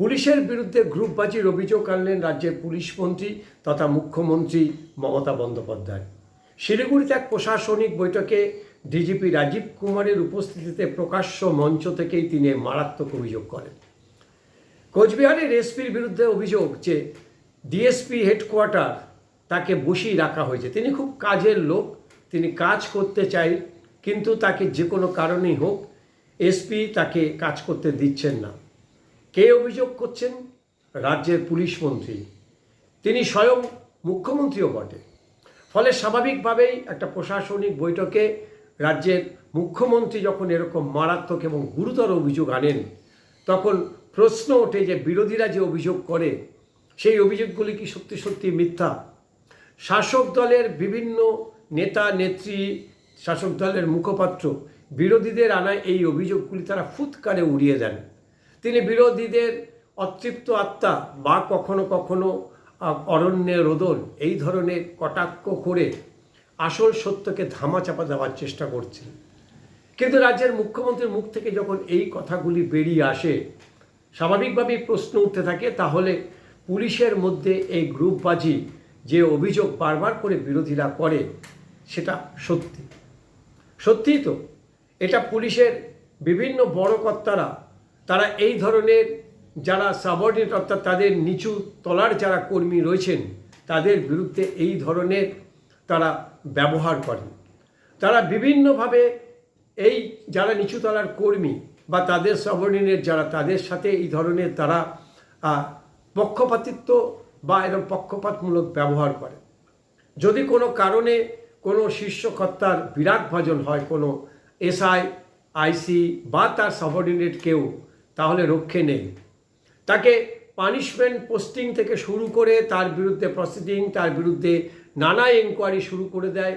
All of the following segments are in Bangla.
পুলিশের বিরুদ্ধে গ্রুপবাজির অভিযোগ আনলেন রাজ্যের পুলিশ মন্ত্রী তথা মুখ্যমন্ত্রী মমতা বন্দ্যোপাধ্যায়। শিলিগুড়িতে এক প্রশাসনিক বৈঠকে ডিজিপি রাজীব কুমারের উপস্থিতিতে প্রকাশ্য মঞ্চ থেকেই তিনি মারাত্মক অভিযোগ করেন। কোচবিহারের এসপির বিরুদ্ধে অভিযোগ যে ডিএসপি হেডকোয়ার্টার তাকে বসিয়ে রাখা হয়েছে। তিনি খুব কাজের লোক, তিনি কাজ করতে চাই, কিন্তু তাকে যে কোনো কারণেই হোক এসপি তাকে কাজ করতে দিচ্ছেন না। কে অভিযোগ করছেন? রাজ্যের পুলিশ মন্ত্রী। তিনি স্বয়ং মুখ্যমন্ত্রীও বটে। ফলে স্বাভাবিকভাবেই একটা প্রশাসনিক বৈঠকে রাজ্যের মুখ্যমন্ত্রী যখন এরকম মারাত্মক এবং গুরুতর অভিযোগ আনেন, তখন প্রশ্ন ওঠে যে বিরোধীরা যে অভিযোগ করে, সেই অভিযোগগুলি কি সত্যি সত্যি মিথ্যা? শাসক দলের বিভিন্ন নেতা, নেত্রী, শাসক দলের মুখপাত্র বিরোধীদের আনা এই অভিযোগগুলি তারা ফুৎকারে উড়িয়ে দেন। বিরোধীদের অতৃপ্ত আত্মা বা কখনো কখনো অরণ্যে রোদন, এই ধরনের কটাক্ষ করে আসল সত্যকে ধামাচাপা দেওয়ার চেষ্টা করছেন। কিন্তু রাজ্যের মুখ্যমন্ত্রীর মুখ থেকে যখন এই কথাগুলি বেরিয়ে আসে, স্বাভাবিকভাবেই প্রশ্ন উঠতে থাকে, তাহলে পুলিশের মধ্যে এই গ্রুপবাজি যে অভিযোগ বারবার করে বিরোধীরা করে, সেটা সত্যি। সত্যিই তো, এটা পুলিশের বিভিন্ন বড় কর্তারা তারা এই ধরনের যারা সাবঅর্ডিনেট অর্থাৎ তাদের নিচু তলার যারা কর্মী রয়েছেন, তাদের বিরুদ্ধে এই ধরনের তারা ব্যবহার করেন। তারা বিভিন্নভাবে এই যারা নিচু তলার কর্মী বা তাদের সাবঅর্ডিনেট যারা, তাদের সাথে এই ধরনের তারা পক্ষপাতিত্ব বা এরকম পক্ষপাতমূলক ব্যবহার করে। যদি কোনো কারণে কোনো শীর্ষকর্তার বিরাট ভজন হয়, কোনো এসআই, আইসি বা তার সাবঅর্ডিনেট কেউ তাহলে রক্ষে নেই। তাকে পানিশমেন্ট পোস্টিং থেকে শুরু করে তার বিরুদ্ধে প্রসিডিং তার বিরুদ্ধে নানা এনকোয়ারি শুরু করে দেয়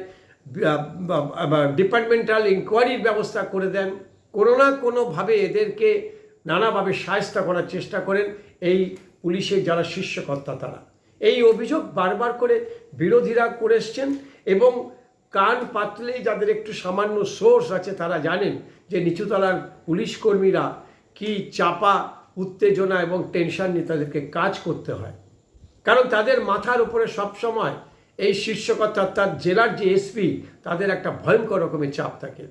ডিপার্টমেন্টাল ইনকোয়ারির ব্যবস্থা করে দেন। কোনো না কোনোভাবে এদেরকে নানাভাবে সাহায্য করার চেষ্টা করেন এই পুলিশের যারা শীর্ষকর্তা তারা। এই অভিযোগ বারবার করে বিরোধীরা করে এসছেন এবং কান পাতলেই যাদের একটু সামান্য সোর্স আছে তারা জানেন যে নিচুতলার পুলিশ কর্মীরা কি চাপা, উত্তেজনা এবং টেনশন নিয়ে তাদেরকে কাজ করতে হয়। কারণ তাদের মাথার উপরে সবসময় এই শীর্ষকর্তা অর্থাৎ জেলার যে এসপি তাদের একটা ভয়ঙ্কর রকমের চাপ থাকে।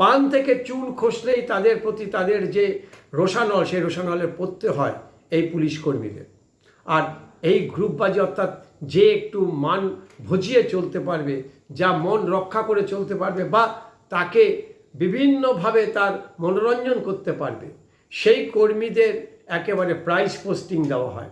পান থেকে চুন খসলেই তাদের প্রতি তাদের যে রোষানল, সেই রোষানলে পড়তে হয় এই পুলিশ কর্মীদের। আর এই গ্রুপবাজি অর্থাৎ যে একটু মান ভজিয়ে চলতে পারবে, যা মন রক্ষা করে চলতে পারবে বা তাকে বিভিন্নভাবে তার মনোরঞ্জন করতে পারবে। সেই কর্মীদের একেবারে প্রাইস পোস্টিং দেওয়া হয়।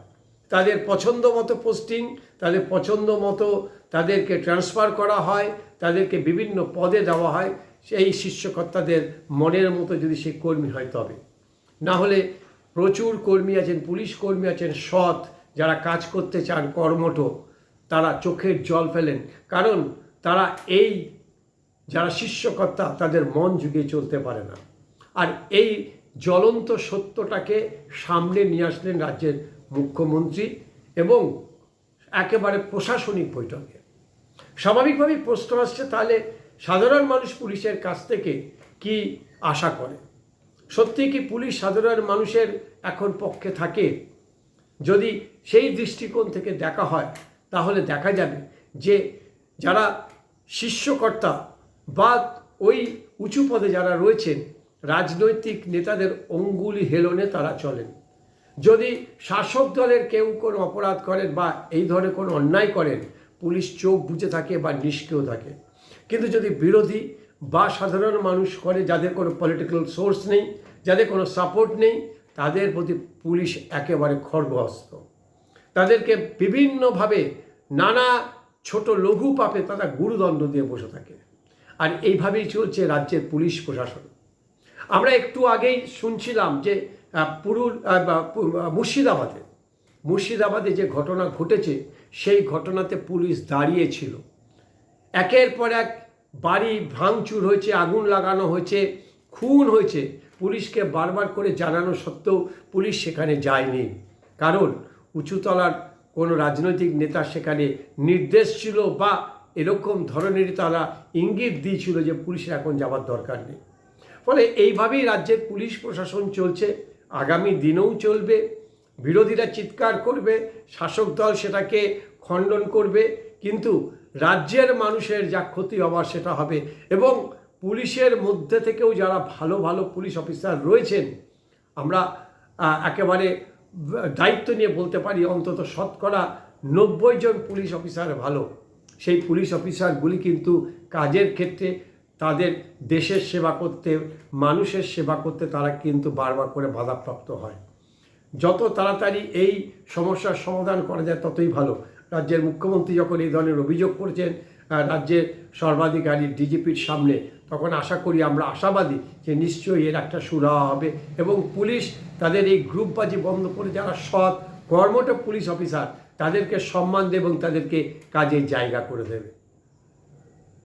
তাদের পছন্দ মতো পোস্টিং তাদের পছন্দ মতো তাদেরকে ট্রান্সফার করা হয়, তাদেরকে বিভিন্ন পদে দেওয়া হয়। সেই শিষ্যকর্তাদের মনের মতো যদি সেই কর্মী হয় তবে। না হলে প্রচুর কর্মী আছেন, পুলিশ কর্মী আছেন, সৎ, যারা কাজ করতে চান কর্মঠ, তারা চোখের জল ফেলেন। কারণ তারা এই যারা শিষ্যকর্তা, তাদের মন যুগে চলতে পারে না। আর এই জ্বলন্ত সত্যটাকে সামনে নিয়ে আসলেন রাজ্যের মুখ্যমন্ত্রী এবং একেবারে প্রশাসনিক বৈঠকে। স্বাভাবিকভাবেই প্রশ্ন আসছে, তাহলে সাধারণ মানুষ পুলিশের কাছ থেকে কি আশা করে? সত্যি কি পুলিশ সাধারণ মানুষের এখন পক্ষে থাকে? যদি সেই দৃষ্টিকোণ থেকে দেখা হয়, তাহলে দেখা যাবে যে যারা শিষ্যকর্তা বা ওই উঁচু পদে যারা রয়েছেন, রাজনৈতিক নেতাদের অঙ্গুলি হেলনে তারা চলেন। যদি শাসক দলের কেউ কোনো অপরাধ করেন বা এই ধরনের কোনো অন্যায় করেন, পুলিশ চোখ বুঝে থাকে বা নিষ্ক্রিয় থাকে। কিন্তু যদি বিরোধী বা সাধারণ মানুষ করে যাদের কোনো পলিটিক্যাল সোর্স নেই, যাদের কোনো সাপোর্ট নেই, তাদের প্রতি পুলিশ একেবারে খড়গহস্ত তাদেরকে বিভিন্নভাবে নানা ছোট লঘু পাপে তারা গুরুদণ্ড দিয়ে বসে থাকে। আর এইভাবেই চলছে রাজ্যের পুলিশ প্রশাসন। আমরা একটু আগেই শুনছিলাম যে পুরুল মুর্শিদাবাদে মুর্শিদাবাদে যে ঘটনা ঘটেছে, সেই ঘটনাতে পুলিশ দাঁড়িয়েছিল। একের পর এক বাড়ি ভাঙচুর হয়েছে, আগুন লাগানো হয়েছে, খুন হয়েছে। পুলিশকে বারবার করে জানানো সত্ত্বেও পুলিশ সেখানে যায়নি। কারণ উঁচুতলার কোনো রাজনৈতিক নেতা সেখানে নির্দেশ ছিল বা এরকম ধরনেরই তারা ইঙ্গিত দিয়েছিল যে পুলিশের এখন যাওয়ার দরকার নেই। ফলে এইভাবেই রাজ্যের পুলিশ প্রশাসন চলছে, আগামী দিনেও চলবে, বিরোধীরা চিৎকার করবে, শাসক দল সেটাকে খণ্ডন করবে, কিন্তু রাজ্যের মানুষের যা ক্ষতি হওয়ার সেটা হবে এবং পুলিশের মধ্যে থেকেও যারা ভালো ভালো পুলিশ অফিসার রয়েছেন, আমরা একেবারে দায়িত্ব নিয়ে বলতে পারি অন্তত শতকরা নব্বই জন পুলিশ অফিসার ভালো। সেই পুলিশ অফিসারগুলি কিন্তু কাজের ক্ষেত্রে তাদের দেশের সেবা করতে, মানুষের সেবা করতে তারা কিন্তু বারবার করে বাধাপ্রাপ্ত হয়। যত তাড়াতাড়ি এই সমস্যার সমাধান করা যায় ততই ভালো। রাজ্যের মুখ্যমন্ত্রী যখন এই ধরনের অভিযোগ করছেন রাজ্যের সর্বাধিকারী ডিজিপির সামনে, তখন আশা করি আমরা আশাবাদী যে নিশ্চয়ই এর একটা সুরাহা হবে এবং পুলিশ তাদের এই গ্রুপবাজি বন্ধ করে যারা সৎ কর্মঠ পুলিশ অফিসার। তাদেরকে সম্মান দেবে এবং তাদেরকে কাজের জায়গা করে দেবে।